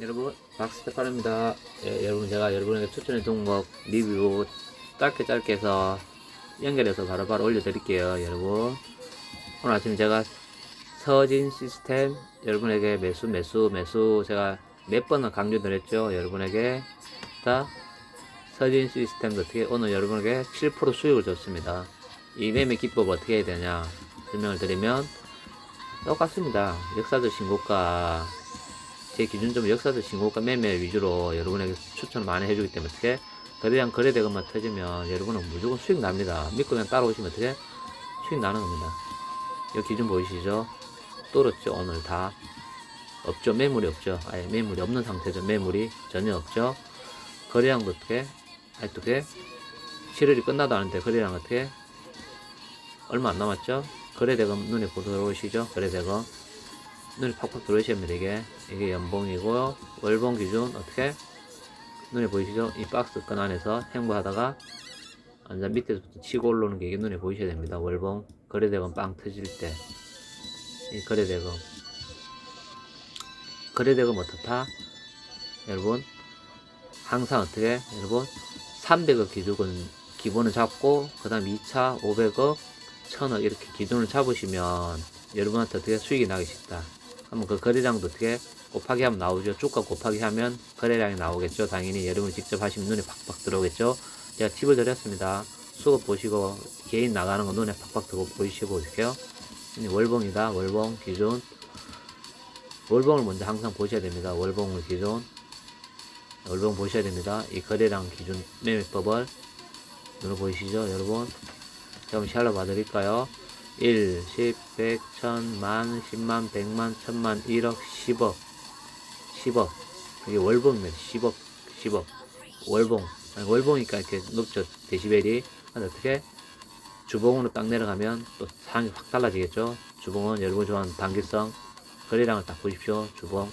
여러분 박스테파입니다. 예, 여러분 제가 여러분에게 추천의 종목 리뷰 짧게 짧게 해서 연결해서 바로 바로 올려드릴게요 여러분. 오늘 아침 제가 서진 시스템 여러분에게 매수 매수 매수 제가 몇 번은 강조드렸죠? 여러분에게 자 서진 시스템도 어떻게 오늘 여러분에게 7% 수익을 줬습니다. 이 매매 기법 어떻게 해야 되냐? 설명을 드리면 똑같습니다. 역사적 신고가 제 기준점은 역사적 신고가 매매 위주로 여러분에게 추천을 많이 해주기 때문에 어떻게 거래량 거래 대금만 터지면 여러분은 무조건 수익 납니다. 믿고 그냥 따라오시면 어떻게 수익 나는 겁니다. 이 기준 보이시죠? 떨었죠? 오늘 다 없죠? 매물이 없죠? 아예 매물이 없는 상태죠. 매물이 전혀 없죠? 거래량도 어떻게 어떻게? 7월이 끝나도 않은데 거래량 어떻게? 얼마 안 남았죠? 거래대금 눈에 보도록 오시죠? 거래대금 눈에 팍팍 들어오셔야 합니다 이게 이게 연봉이고요 월봉 기준 어떻게? 눈에 보이시죠? 이 박스 끈 안에서 행보하다가 완전 밑에서부터 치고 올라오는 게 이게 눈에 보이셔야 됩니다. 월봉. 거래대금 빵 터질 때. 이 거래대금. 거래대금 어떻다? 여러분 항상 어떻게? 여러분 300억 기준은 기본을 잡고 그 다음 2차 500억 1000억 이렇게 기준을 잡으시면 여러분한테 어떻게 수익이 나기 쉽다 한번 그 거래량도 어떻게 곱하기 하면 나오죠. 주가 곱하기 하면 거래량이 나오겠죠. 당연히 여러분이 직접 하시면 눈에 팍팍 들어오겠죠. 제가 팁을 드렸습니다. 수급 보시고 개인 나가는 거 눈에 팍팍 들고 보이시고 어떻게요? 월봉이다. 월봉 기준. 월봉을 먼저 항상 보셔야 됩니다. 월봉을 기준. 월봉 보셔야 됩니다. 이 거래량 기준 매매법을 눈으로 보이시죠, 여러분? 제가 한번 샬러 봐드릴까요? 1, 10, 100, 1000, 만, 10만, 100만, 1000만, 1억, 10억, 10억. 이게 월봉입니다. 10억, 10억. 월봉. 아니, 월봉이니까 이렇게 높죠. 데시벨이. 근데 어떻게? 주봉으로 딱 내려가면 또 상황이 확 달라지겠죠. 주봉은 여러분 좋아하는 단기성. 거래량을 딱 보십시오. 주봉.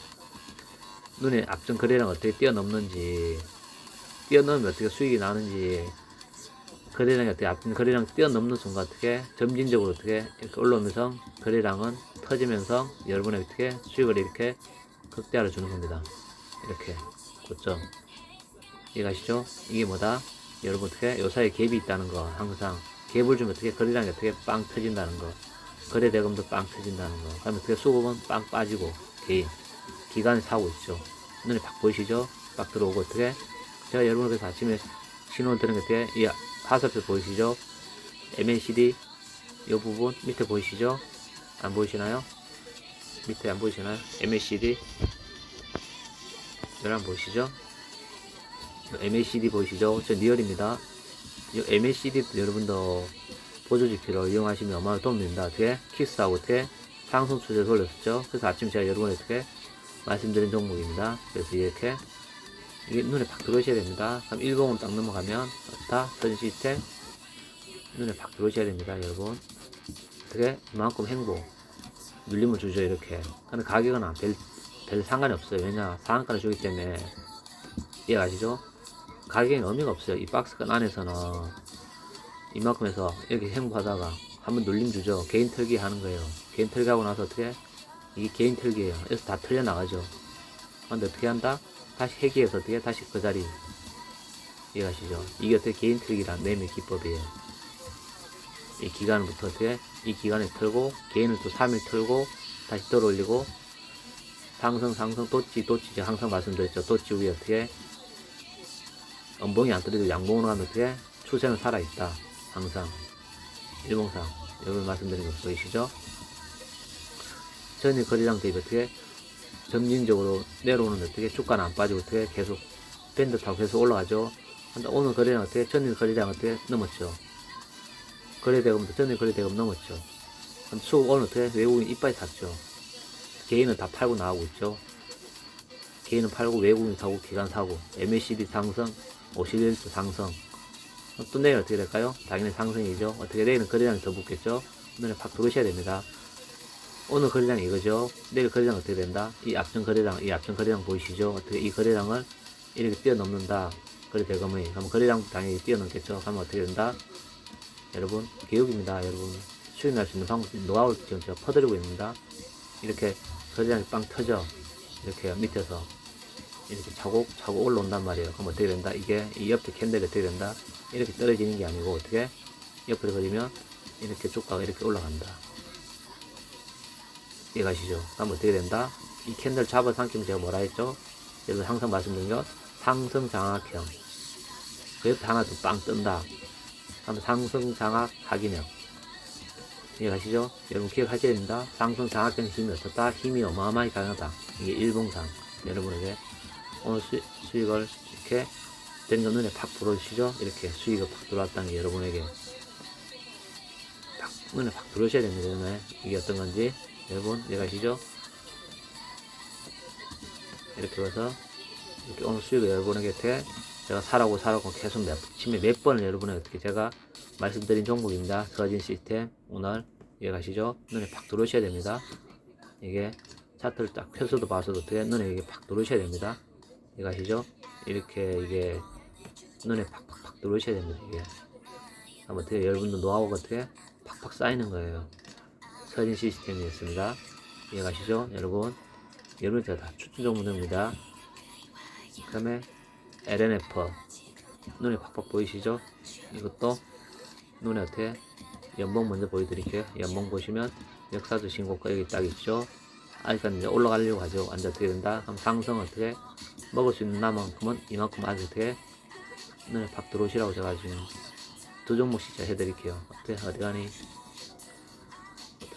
눈에 앞전 거래량 어떻게 뛰어넘는지. 뛰어넘으면 어떻게 수익이 나는지. 거래량이 어떻게 앞전 거래량 뛰어넘는 순간 어떻게 점진적으로 어떻게 이렇게 올라오면서 거래량은 터지면서 여러분의 어떻게 수익을 이렇게 극대화를 주는 겁니다. 이렇게 고점 이해가시죠? 이게 뭐다? 여러분 어떻게 요 사이에 갭이 있다는 거 항상 갭을 주면 어떻게 거래량이 어떻게 빵 터진다는 거 거래 대금도 빵 터진다는 거 그러면 어떻게 수급은 빵 빠지고 개인 기간이 사고 있죠. 눈에 팍 보이시죠? 빡 들어오고 어떻게 제가 여러분께서 아침에 신호 드는 게 어떻게 이 화살표 보이시죠? MACD 이 부분 밑에 보이시죠? 안 보이시나요? 밑에 안 보이시나요? MACD 여러분 보이시죠? 이 MACD 보이시죠? 저 리얼입니다. 이 MACD 여러분도 보조지표로 이용하시면 얼마나 도움 됩니다. 어떻게 키스하고 어떻게 상승 추세 돌렸었죠? 그래서 아침 제가 여러분에게 어떻게 말씀드린 종목입니다. 그래서 이렇게 이게 눈에 팍 들어오셔야 됩니다. 그럼 일봉으로 딱 넘어가면 어떻다? 서진 시스템 눈에 팍 들어오셔야 됩니다, 여러분. 어떻게 이만큼 행보 눌림을 주죠, 이렇게. 근데 가격은 안 별, 별 상관이 없어요. 왜냐 상한가를 주기 때문에 이해가시죠? 가격엔 의미가 없어요. 이 박스권 안에서는 이만큼 해서 이렇게 행보하다가 한번 눌림 주죠. 개인 털기 하는 거예요. 개인 털기 하고 나서 어떻게? 이게 개인 털기예요. 여기서 다 털려 나가죠. 근데 어떻게 한다? 다시 회귀해서 어떻게 다시 그 자리 이해가시죠? 이게 어떻게 개인 털기란 매매 기법이에요. 이 기간부터 어떻게 이 기간에 털고 개인을 또 3일 털고 다시 들어올리고 상승 상승 도치 도치 제가 항상 말씀드렸죠. 도치 위에 어떻게 엄봉이 안 떨어지고 양봉으로 가면 어떻게 추세는 살아있다. 항상 일봉상 여러분 말씀드린 거 보이시죠? 전일 거래량 대비 어떻게 점진적으로 내려오는 어떻게 주가는 안 빠지고 어떻게 계속 밴드 타고 계속 올라가죠. 오늘 거래량 어떻게 전일 거래량 어떻게 넘었죠. 거래대금도 전일 거래대금 넘었죠. 수급 오늘 어떻게 외국인 이빨이 샀죠. 개인은 다 팔고 나가고 있죠. 개인은 팔고 외국인 사고 기관 사고 MACD 상승 51주 상승 또 내일 어떻게 될까요? 당연히 상승이죠. 어떻게 내일은 거래량이 더 붙겠죠. 눈에 팍 들어오셔야 됩니다. 오늘 거래량 이거죠. 내일 거래량 어떻게 된다? 이 앞전 거래량, 이 앞전 거래량 보이시죠? 어떻게 이 거래량을 이렇게 뛰어넘는다. 거래 대금이. 그럼 거래량 당연히 뛰어넘겠죠. 그러면 어떻게 된다? 여러분, 교육입니다. 여러분, 수익 날수 있는 방법, 노하우를 지금 제가 퍼드리고 있습니다. 이렇게 거래량이 빵 터져. 이렇게 밑에서. 이렇게 차곡 차곡 올라온단 말이에요. 그럼 어떻게 된다? 이게 이 옆에 캔들이 어떻게 된다? 이렇게 떨어지는 게 아니고 어떻게 옆으로 그리면 이렇게 쭉가가 이렇게 올라간다. 이해가시죠? 그럼 어떻게 된다? 이 캔들 잡아 삼키면 제가 뭐라 했죠? 여러분 항상 말씀드린 것 상승 장악형. 그 옆에 하나 더 빵 뜬다. 그럼 상승 장악 하기형. 이해가시죠? 여러분 기억하셔야 됩니다. 상승 장악형 힘이 어떻다? 힘이 어마어마하게 강하다. 이게 일봉상. 여러분에게 오늘 수, 수익을 이렇게 된거 눈에 팍 들어오시죠? 이렇게 수익을 팍 들어왔다는 게 여러분에게 팍 눈에 팍 들어오셔야 됩니다. 이게 어떤 건지 여러분 이해가시죠? 이렇게 해서 이렇게 오늘 수익을 여러분에게 제가 사라고 사라고 계속 몇, 침에 몇 번을 여러분에게 어떻게 제가 말씀드린 종목입니다. 서진 시스템 오늘 이해가시죠? 눈에 팍 들어오셔야 됩니다. 이게 차트를 딱 펴서도 봐서도 어떻게 눈에 이게 팍 들어오셔야 됩니다. 이해가시죠? 이렇게 이게 눈에 팍팍팍 들어오셔야 됩니다. 이게 한번 어떻게 여러분도 노하우가 어떻게 팍팍 쌓이는 거예요. 서진 시스템이었습니다. 이해가시죠? 여러분 여러분 제가 다 추천 종목입니다. 그 다음에 LNF 눈에 팍팍 보이시죠? 이것도 눈에 어떻게 연봉 먼저 보여드릴게요. 연봉 보시면 역사도 신고가 여기 딱 있죠. 아직까지 이제 올라가려고 하죠. 완전 어떻게 된다? 그럼 상승 어떻게 먹을 수 있는 나만큼은 이만큼 아직 어떻게 눈에 팍 들어오시라고 제가 지금 두 종목씩 해드릴게요. 어떻게 어디 가니?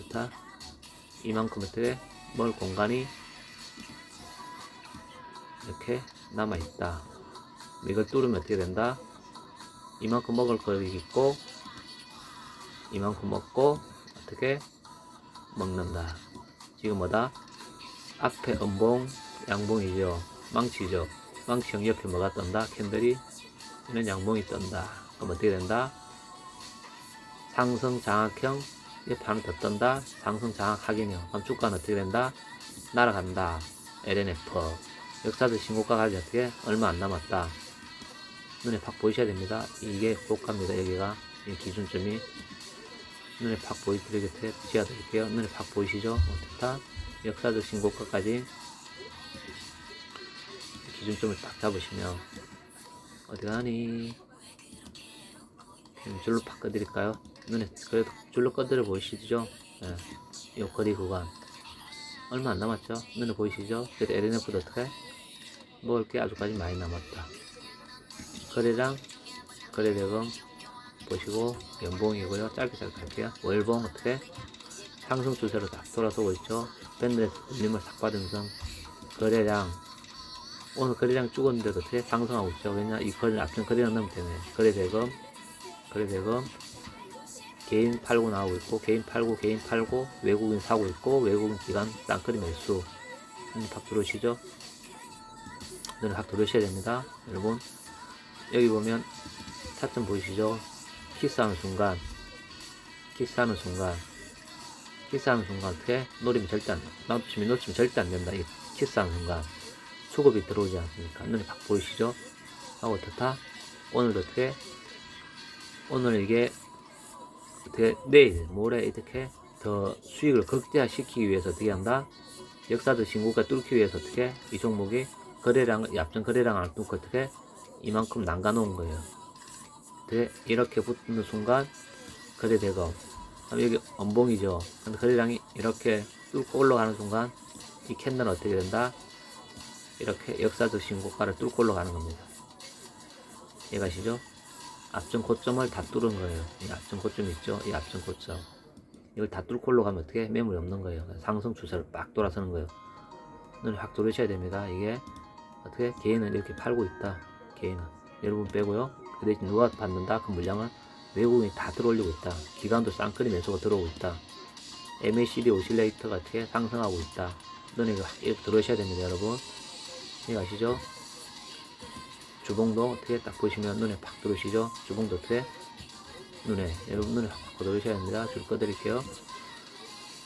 어떻다? 이만큼 어떻게 먹을 공간이 이렇게 남아있다. 이걸 뚫으면 어떻게 된다? 이만큼 먹을 거 여기 있고, 이만큼 먹고, 어떻게 먹는다. 지금 뭐다? 앞에 음봉, 양봉이죠. 망치죠. 망치형 옆에 뭐가 떤다? 캔들이 이런 양봉이 떤다. 그럼 어떻게 된다? 상승 장악형 옆에 하나 더 떤다. 상승 장악 확인형. 그럼 주가는 어떻게 된다? 날아간다. LNF. 역사적 신고가 가지 어떻게 얼마 안 남았다. 눈에 팍 보이셔야 됩니다. 이게 고가입니다. 여기가 이 기준점이 눈에 팍 보이드리게 지어드릴게요. 눈에 팍 보이시죠? 어떻다? 역사적 신고가까지 기준점을 딱 잡으시면 어디 가니? 줄로 팍 꺼드릴까요? 눈에 그래도 줄로 꺼드려 보이시죠? 예. 요 거리 구간 얼마 안 남았죠? 눈에 보이시죠? 그래도 LNF도 어떻게? 먹을 게 아주까지 많이 남았다. 거래량, 거래대금 보시고 연봉이고요. 짧게 짧게 할게요. 월봉 어떻게? 상승 추세로 딱 돌아서고 있죠. 밴드에서 울림을 싹 받으면서 거래량 오늘 거래량 죽었는데도 어떻게 상승하고 있죠. 왜냐 이 거래 앞전 거래량 넘기 때문에 거래대금, 거래대금 개인 팔고 나오고 있고 개인 팔고 개인 팔고 외국인 사고 있고 외국인 기관 땅거리 매수 음, 팍 들어오시죠? 눈을 확 들으셔야 됩니다. 여러분, 여기 보면 타점 보이시죠? 키스하는 순간, 키스하는 순간, 키스하는 순간 어떻게 노리면 절대 안, 놓치면 놓치면 절대 안 된다. 이 키스하는 순간 수급이 들어오지 않습니까? 눈이 확 보이시죠? 하고 어떻다? 오늘도 어떻게? 오늘 이게 어떻게 내일 모레 이렇게 더 수익을 극대화시키기 위해서 어떻게 한다? 역사적 신고가 뚫기 위해서 어떻게 이 종목이 거래량, yap전 거래량을 뚫고 어떻게 이만큼 남가 놓은 거예요. 어떻게 이렇게 붙는 순간 거래 대금 그럼 여기 엄봉이죠. 근데 거래량이 이렇게 뚫고 올라가는 순간 이 캔들은 어떻게 된다? 이렇게 역사적 신고가를 뚫고 올라가는 겁니다. 이해가시죠? 앞전 고점을 다 뚫은 거예요. 이 앞전 고점 있죠? 이 앞전 고점. 이걸 다 뚫고 올라가면 어떻게 매물이 없는 거예요. 상승 추세로 빡 돌아서는 거예요. 눈을 확 들으셔야 됩니다. 이게 어떻게 개인은 이렇게 팔고 있다. 개인은 여러분 빼고요. 그 대신 누가 받는다? 그 물량을 외국인이 다 들어올리고 있다. 기관도 쌍끌이 매수가 들어오고 있다. MACD 오실레이터가 어떻게 상승하고 있다. 이거 이렇게 들어오셔야 됩니다, 여러분. 이거 아시죠? 주봉도 어떻게 딱 보시면 눈에 팍 들어오시죠? 주봉도 어떻게? 눈에, 여러분 눈에 팍팍 들어오셔야 됩니다. 줄 꺼드릴게요.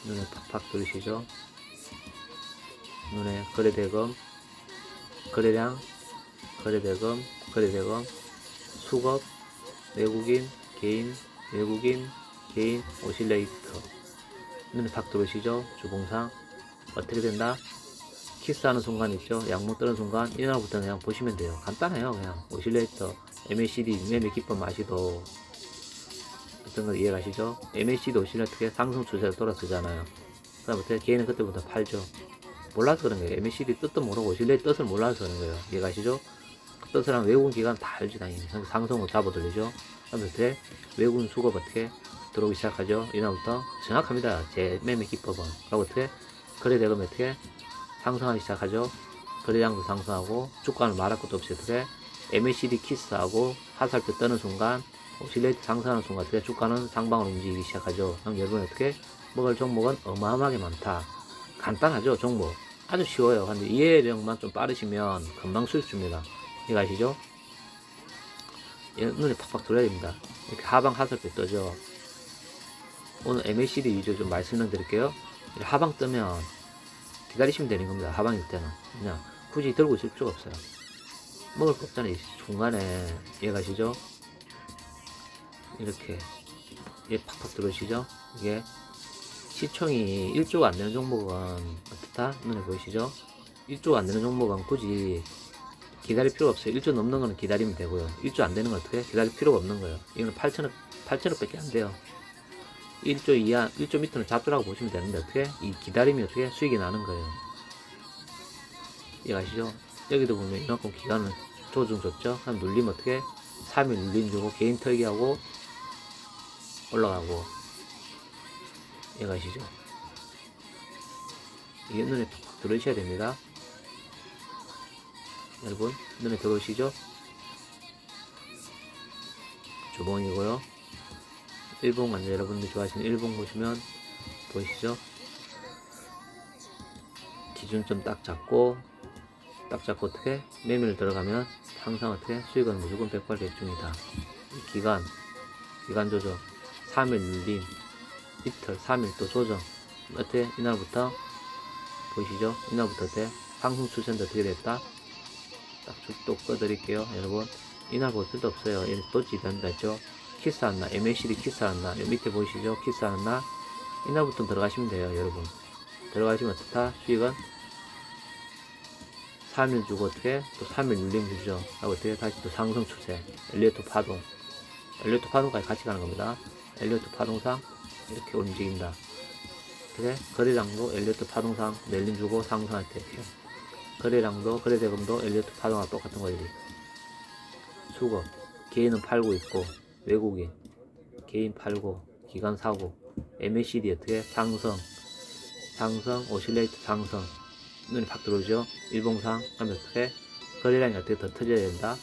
눈에 팍팍 들으시죠? 눈에 거래대금, 거래량, 거래대금, 거래대금, 수급, 외국인, 개인, 외국인, 개인, 오실레이터. 눈에 팍 들어오시죠? 주봉상. 어떻게 된다? 키스하는 순간 있죠. 양목 뜨는 순간 이날부터 그냥 보시면 돼요. 간단해요. 그냥 오실레이터, MACD, 매매 기법 아시도 어떤 거 이해가시죠? MACD 오실레이터에 상승 추세로 돌아서잖아요. 그다음부터 개인은 그때부터 팔죠. 몰라서 그런 거예요. MACD 뜻도 모르고 오실레이터 뜻을 몰라서 그런 거예요. 이해가시죠? 그 뜻을 한 외국인 기관 다 알지 당연히. 상승으로 잡아들리죠. 그다음부터 외국인 수급 어떻게 들어오기 시작하죠. 이날부터 정확합니다. 제 매매 기법은. 그리고 어떻게 거래대금 어떻게 상승하기 시작하죠. 거래량도 상승하고 주가는 말할 것도 없이 어떻게 MACD 키스하고 화살표 뜨는 순간 오실레이트 상승하는 순간 어떻게 주가는 상방으로 움직이기 시작하죠. 그럼 여러분 어떻게 먹을 종목은 어마어마하게 많다. 간단하죠 종목. 아주 쉬워요. 근데 이해력만 좀 빠르시면 금방 수익 줍니다. 이거 아시죠? 얘 눈에 팍팍 들어야 됩니다. 이렇게 하방 하살표 뜨죠. 오늘 MACD 위주로 좀 말씀을 드릴게요. 이렇게 하방 뜨면 기다리시면 되는 겁니다. 하방일 때는. 그냥 굳이 들고 있을 필요가 없어요. 먹을 거 없잖아요. 이 중간에 이해가시죠? 이렇게 얘 팍팍 들어오시죠? 이게 시총이 1조가 안 되는 종목은 어떻다? 눈에 보이시죠? 1조가 안 되는 종목은 굳이 기다릴 필요가 없어요. 1조 넘는 거는 기다리면 되고요. 1조 안 되는 건 어떻게? 기다릴 필요가 없는 거예요. 이거는 8천억, 8천억 밖에 안 돼요. 1조 이하, 1조 밑으로 잡조라고 보시면 되는데 어떻게? 이 기다림이 어떻게 수익이 나는 거예요. 이해가시죠? 여기도 보면 이만큼 기간을 조정 줬죠? 한 눌리면 어떻게? 3일 눌림 주고 개인 털기하고 올라가고 이해가시죠? 이게 눈에 들어오셔야 됩니다. 여러분, 눈에 들어오시죠? 주봉이고요. 일봉 완전 여러분들 좋아하시는 일봉 보시면 보이시죠? 기준점 딱 잡고 딱 잡고 어떻게 매매를 들어가면 항상 어떻게 수익은 무조건 백발백중이다. 이 기간 기간 조정 3일 눌림 이틀 3일 또 조정 어떻게 이날부터 보이시죠? 이날부터 어때 상승 추세인데 어떻게 됐다? 딱또 꺼드릴게요 여러분 이날 볼 필요도 없어요 얘는 또 지된다 했죠? 키스하는 날, MACD 키스하는 날, 밑에 보이시죠? 키스하는 날, 이날부터 들어가시면 돼요, 여러분. 들어가시면 어떻다? 수익은 3일 주고 어떻게? 또 3일 눌림 주죠. 하고 어떻게? 다시 또 상승 추세, 엘리어트 파동. 엘리어트 파동까지 같이 가는 겁니다. 엘리어트 파동상 이렇게 움직인다. 어떻게? 거래량도 엘리어트 파동상 낼림 주고 상승할 때 이렇게. 거래량도, 거래대금도 엘리어트 파동과 똑같은 거지. 수급, 개인은 팔고 있고, 외국인 개인 팔고 기관 사고 MACD 어떻게? 상승 상승 오실레이트 상승 눈에 팍 들어오죠? 일봉상 하면 어떻게? 거래량이 어떻게 더 터져야 된다?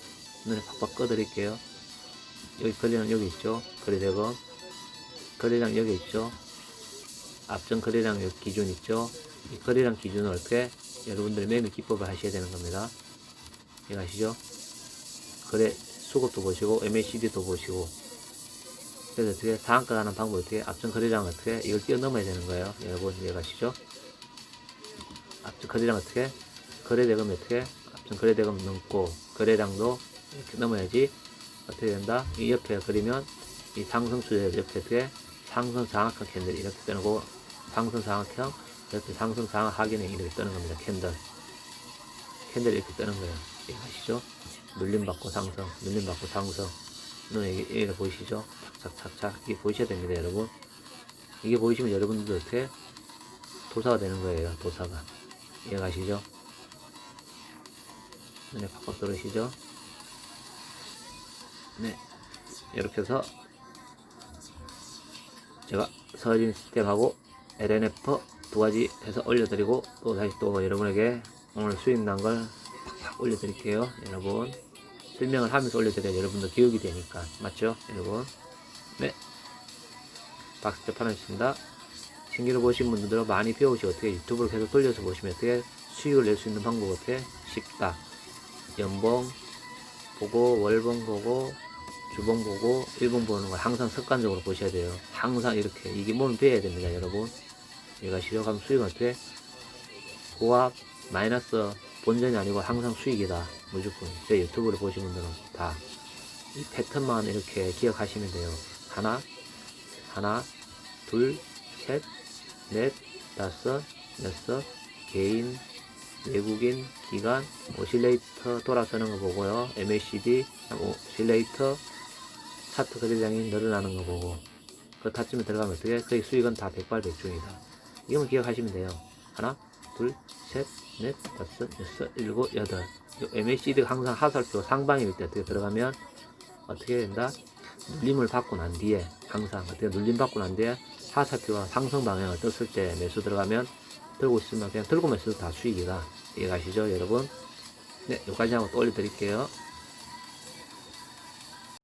눈에 팍팍 꺼드릴게요. 여기 거래량 여기 있죠? 거래대금 거래량 여기 있죠? 앞전 거래량 여기 기준 있죠? 이 거래량 기준을 어떻게? 여러분들이 매매 기법을 하셔야 되는 겁니다. 이해가시죠? 거래 수급도 보시고 MACD도 보시고. 그래서 어떻게 상한가 가는 방법 어떻게 앞전 거래량 어떻게 이걸 뛰어넘어야 되는 거예요? 여러분 이해가시죠? 앞전 거래량 어떻게 거래대금 어떻게 앞전 거래대금 넘고 거래량도 이렇게 넘어야지 어떻게 된다? 이 옆에 그리면 이 상승 추세 옆에 어떻게 상승 상악형 캔들이 이렇게 뜨는 거 상승 상악형 이렇게 상승 상악 하기는 이렇게 뜨는 겁니다 캔들. 캔들이 이렇게 뜨는 거예요 이해가시죠 눌림받고 상승, 눌림받고 상승. 이게, 이게 보이시죠? 착착착착. 이게 보이셔야 됩니다, 여러분. 이게 보이시면 여러분들도 어떻게 도사가 되는 거예요, 도사가. 이해가시죠? 눈에 팍팍 들으시죠? 네. 이렇게 해서 제가 서진 시스템하고 LNF 두 가지 해서 올려드리고 또 다시 또 여러분에게 오늘 수익 난걸 팍팍 올려드릴게요, 여러분. 설명을 하면서 올려드려야 여러분도 기억이 되니까. 맞죠 여러분? 네. 박스 재판하셨습니다. 신기로 보신 분들은 많이 배우시고 어떻게 유튜브를 계속 돌려서 보시면 어떻게 수익을 낼 수 있는 방법 어떻게 쉽다. 연봉 보고 월봉 보고 주봉 보고 일봉 보는 걸 항상 습관적으로 보셔야 돼요. 항상 이렇게. 이 기본을 배워야 됩니다 여러분. 얘가 시작하면 수익은 어떻게? 고압 마이너스 본전이 아니고 항상 수익이다. 무조건. 제 유튜브를 보신 분들은 다 이 패턴만 이렇게 기억하시면 돼요. 하나, 하나, 둘, 셋, 넷, 다섯, 여섯, 개인, 외국인, 기간, 오실레이터 돌아서는 거 보고요. MACD, 오실레이터, 차트 거래량이 늘어나는 거 보고 그 타쯤에 들어가면 어떻게? 거의 수익은 다 백발백중이다. 이거만 기억하시면 돼요. 하나, 둘, 셋, 넷, 다섯, 여섯, 일곱, 여덟. MACD가 항상 하살표 상방일 때 어떻게 들어가면 어떻게 된다? 눌림을 받고 난 뒤에 항상 어떻게 눌림 받고 난 뒤에 하사표가 상승 방향을 떴을 때 매수 들어가면 들고 있으면 그냥 들고 매수 다 수익이다. 이해가시죠, 여러분? 네, 여기까지 하고 또 올려드릴게요.